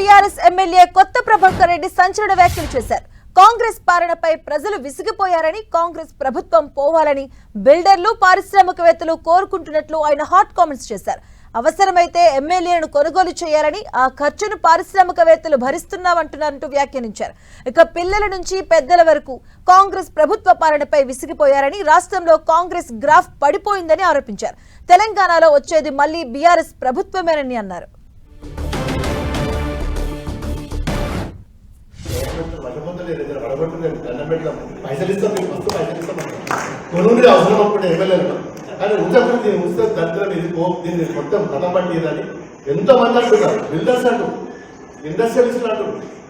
BRS MLA కొత్త ప్రభాకర్ రెడ్డి సంచలన వ్యాఖ్యలు చేశారు. కాంగ్రెస్ పాలనపై ప్రజలు విసిగిపోయారని కాంగ్రెస్ ప్రభుత్వం పోవాలని బిల్డర్లు పారిశ్రామికవేత్తలు కోరుకుంటున్నట్లు ఆయన హాట్ కామెంట్స్ చేశారు. అవసరమైతే ఎమ్మెల్యేలను కొనుగోలు చేయాలని ఆ ఖర్చును పారిశ్రామికవేత్తలు భరిస్తున్నామంటున్నారంటూ వ్యాఖ్యానించారు. ఇక పిల్లల నుంచి పెద్దల వరకు కాంగ్రెస్ ప్రభుత్వ పాలనపై విసిగిపోయారని రాష్ట్రంలో కాంగ్రెస్ గ్రాఫ్ పడిపోయిందని ఆరోపించారు. తెలంగాణలో వచ్చేది మళ్ళీ బీఆర్ఎస్ ప్రభుత్వమేనని అన్నారు. వడగొట్టలేదు దగ్గర వడగొట్టలేదు దండం పెడతాం పైసలు ఇస్తాం మీకు వస్తూ పైసలు ఇస్తాం కొనుగోలు అవసరం అప్పుడు ఎమ్మెల్యేలు కానీ ఉంచకుండా దీన్ని ఉంచితే దరిద్రం ఇది పో దీన్ని మొత్తం కథం పట్టిదని ఎంతో మంది అంటున్నారు. బిల్డర్స్ అంటు ఇండస్ట్రియలిస్ట్ అంటు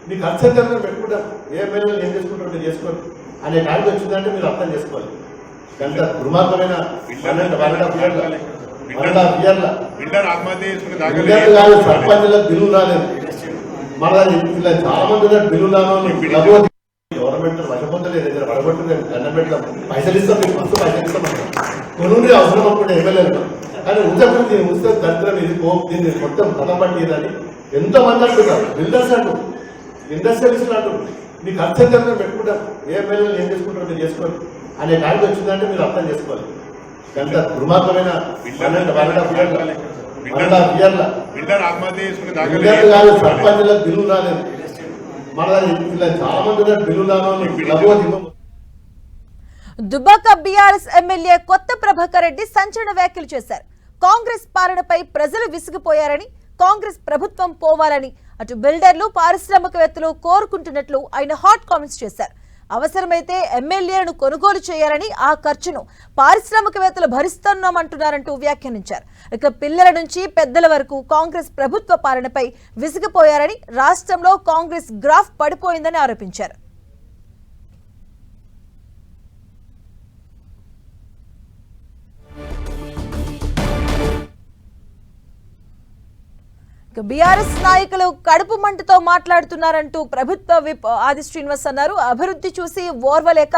మీ ఖర్చు ఎంత ఉందో పెట్టుకుంటాం. ఏ ఎమ్మెల్యేలు ఏం చేసుకుంటారో మీరు చేసుకోండి. అనే కాడికి వచ్చిందంటే మీరు అర్థం చేసుకోవాలి. గంట దుర్మార్గమైన బిల్డర్ ఆత్మహత్య సర్పంచ్లకు బిల్లు రాలేదు. మన ఇలా చాలా మంది ఉన్నారు గవర్నమెంట్ వడగొట్టలేదు ఇక్కడ వడగొట్టలేదు దండం పెడతాం పైసలు ఇస్తాం మీకు వస్తూ పైసలు ఇస్తాం కొనుండి అవసరం అనుకుంటే ఎమ్మెల్యేలు. కానీ ఉంచకుండా దీన్ని ఉంచితే దరిద్రం ఇది పో దీన్ని మొత్తం కథం పట్టిదని ఎంతో మంది అంటున్నారు. బిల్డర్స్ అంటు ఇండస్ట్రియలిస్ట్ అంటు మీ ఖర్చు ఎంత ఉందో ఏ ఎమ్మెల్యేలు ఏం చేసుకుంటారు మీరు చేసుకోండి. అనే కాడికి వచ్చిందంటే మీరు అర్థం చేసుకోవాలి. ఎంత దుర్మార్గమైన బిల్లు రాలేదు. మన ఇలా చాలా మంది బిల్లు దుబ్బాక బీఆర్ఎస్ ఎమ్మెల్యే కొత్త ప్రభాకర్ రెడ్డి సంచలన వ్యాఖ్యలు చేశారు. కాంగ్రెస్ పాలనపై ప్రజలు విసిగిపోయారని కాంగ్రెస్ ప్రభుత్వం పోవాలని అటు బిల్డర్లు పారిశ్రామికవేత్తలు కోరుకుంటున్నట్లు ఆయన హాట్ కామెంట్స్ చేశారు. అవసరమైతే ఎమ్మెల్యేలను కొనుగోలు చేయాలని ఆ ఖర్చును పారిశ్రామికవేత్తలు భరిస్తున్నామంటున్నారంటూ వ్యాఖ్యానించారు. ఇక పిల్లల నుంచి పెద్దల వరకు కాంగ్రెస్ ప్రభుత్వ పాలనపై విసిగిపోయారని రాష్ట్రంలో కాంగ్రెస్ గ్రాఫ్ పడిపోయిందని ఆరోపించారు. బీఆర్ఎస్ నాయకులు కడుపు మంటతో మాట్లాడుతున్నారంటూ ప్రభుత్వ విప్ ఆది శ్రీనివాస్ అన్నారు. అభివృద్ధి చూసి ఓర్వలేక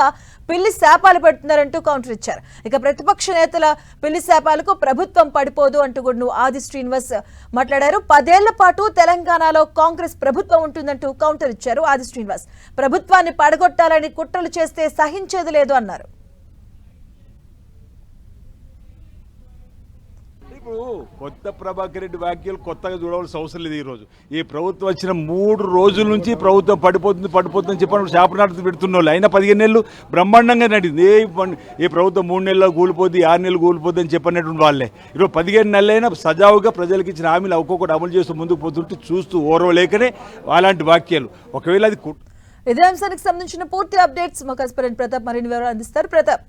పిల్లి శాపాలు పెడుతున్నారంటూ కౌంటర్ ఇచ్చారు. ఇక ప్రతిపక్ష నేతల పిల్లి శాపాలకు ప్రభుత్వం పడిపోదు అంటూ కూడా ఆది శ్రీనివాస్ మాట్లాడారు. పదేళ్ళ పాటు తెలంగాణలో కాంగ్రెస్ ప్రభుత్వం ఉంటుందంటూ కౌంటర్ ఇచ్చారు ఆది శ్రీనివాస్. ప్రభుత్వాన్ని పడగొట్టాలని కుట్రలు చేస్తే సహించేది లేదు అన్నారు. ఇప్పుడు కొత్త ప్రభాకర్ రెడ్డి వ్యాఖ్యలు కొత్తగా చూడవలసిన అవసరం లేదు ఈ రోజు ఈ ప్రభుత్వం వచ్చిన మూడు రోజుల నుంచి ప్రభుత్వం పడిపోతుంది పడిపోతుంది చెప్పి శాపనార్థం పెడుతున్న వాళ్ళు. అయినా పదిహేను నెలలు బ్రహ్మాండంగా నడింది ఏ ఈ ప్రభుత్వం మూడు నెలల్లో కూలిపోద్ది ఆరు నెలలు కూలిపోద్ది అని చెప్పినటువంటి వాళ్ళే. ఈరోజు పదిహేను నెలలైనా సజావుగా ప్రజలకు ఇచ్చిన హామీలు ఒక్కొక్కటి అమలు చేస్తూ ముందుకు పోతుంటే చూస్తూ ఓర్వలేకనే అలాంటి వాక్యాలు ఒకవేళ అది కు- ఇదే అంశానికి సంబంధించిన పూర్తి అప్డేట్స్ మా కస్పరెంట్ ప్రతాప్ మరిన్ని వివరాలు అందిస్తారు. ప్రతాప్.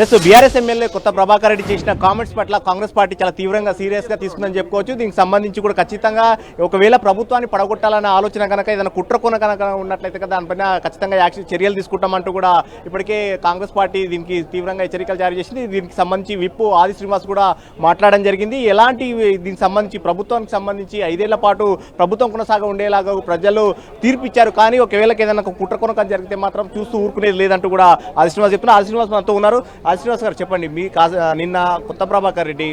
ఎస్ బీఆర్ఎస్ ఎమ్మెల్యే కొత్త ప్రభాకర్ రెడ్డి చేసిన కామెంట్స్ పట్ల కాంగ్రెస్ పార్టీ చాలా తీవ్రంగా సీరియస్గా తీసుకుందని చెప్పుకోవచ్చు. దీనికి సంబంధించి కూడా ఖచ్చితంగా ఒకవేళ ప్రభుత్వాన్ని పడగొట్టాలన్న ఆలోచన కనుక ఏదైనా కుట్ర కొన కనుక ఉన్నట్లయితే కదా దానిపైన ఖచ్చితంగా యాక్షన్ చర్యలు తీసుకుంటామంటూ కూడా ఇప్పటికే కాంగ్రెస్ పార్టీ దీనికి తీవ్రంగా హెచ్చరికలు జారీ చేసింది. దీనికి సంబంధించి విప్ ఆది శ్రీనివాస్ కూడా మాట్లాడడం జరిగింది. ఎలాంటి దీనికి సంబంధించి ప్రభుత్వానికి సంబంధించి ఐదేళ్ళ పాటు ప్రభుత్వం కొనసాగ ఉండేలాగా ప్రజలు తీర్పు ఇచ్చారు. కానీ ఒకవేళ ఏదైనా కుట్ర కొనక జరిగితే మాత్రం చూస్తూ ఊరుకునేది లేదంటూ కూడా ఆది శ్రీనివాస్ చెప్తున్నారు. ఆది శ్రీనివాస్ మనతో ఉన్నారు. ఆది శ్రీనివాస్ గారు చెప్పండి మీ నిన్న కొత్త ప్రభాకర్ రెడ్డి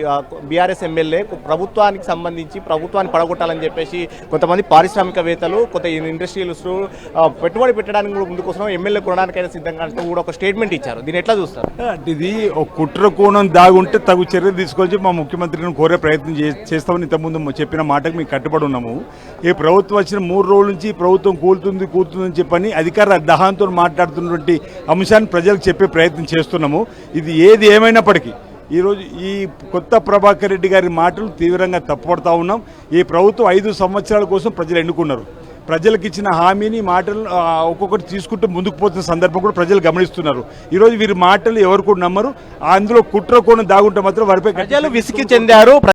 బీఆర్ఎస్ ఎమ్మెల్యే ప్రభుత్వానికి సంబంధించి ప్రభుత్వాన్ని పడగొట్టాలని చెప్పేసి కొంతమంది పారిశ్రామికవేత్తలు కొత్త ఇండస్ట్రియలిస్ట్ పెట్టుబడి పెట్టడానికి కూడా ముందుకోసం ఎమ్మెల్యే కొనడానికైనా సిద్ధంగా కూడా ఒక స్టేట్మెంట్ ఇచ్చారు. దీన్ని ఎట్లా చూస్తారు? ఇది ఒక కుట్ర కోణం దాగుంటే తగు చర్యలు తీసుకొచ్చి మా ముఖ్యమంత్రిని కోరే ప్రయత్నం చేస్తామని ఇంతకుముందు చెప్పిన మాటకు మేము కట్టుబడి ఉన్నాము. ఈ ప్రభుత్వం వచ్చిన మూడు రోజుల నుంచి ప్రభుత్వం కూలుతుంది కూలుతుందని చెప్పని అధికార దహాంతో మాట్లాడుతున్నటువంటి అంశాన్ని ప్రజలకు చెప్పే ప్రయత్నం చేస్తున్నాము. ఇది ఏది ఏమైనప్పటికీ ఈరోజు ఈ కొత్త ప్రభాకర్ రెడ్డి గారి మాటలు తీవ్రంగా తప్పుపడతా ఉన్నాం. ఈ ప్రభుత్వం ఐదు సంవత్సరాల కోసం ప్రజలు ఎన్నుకున్నారు. ప్రజలకు ఇచ్చిన హామీని మాటలు ఒక్కొక్కటి తీసుకుంటూ ముందుకు పోతున్న సందర్భం కూడా ప్రజలు గమనిస్తున్నారు. ఈరోజు వీరి మాటలు ఎవరు కూడా నమ్మరు. అందులో కుట్ర కోణం దాగుంటే మాత్రం వారిపై ప్రజలు విసిగి చెందారు.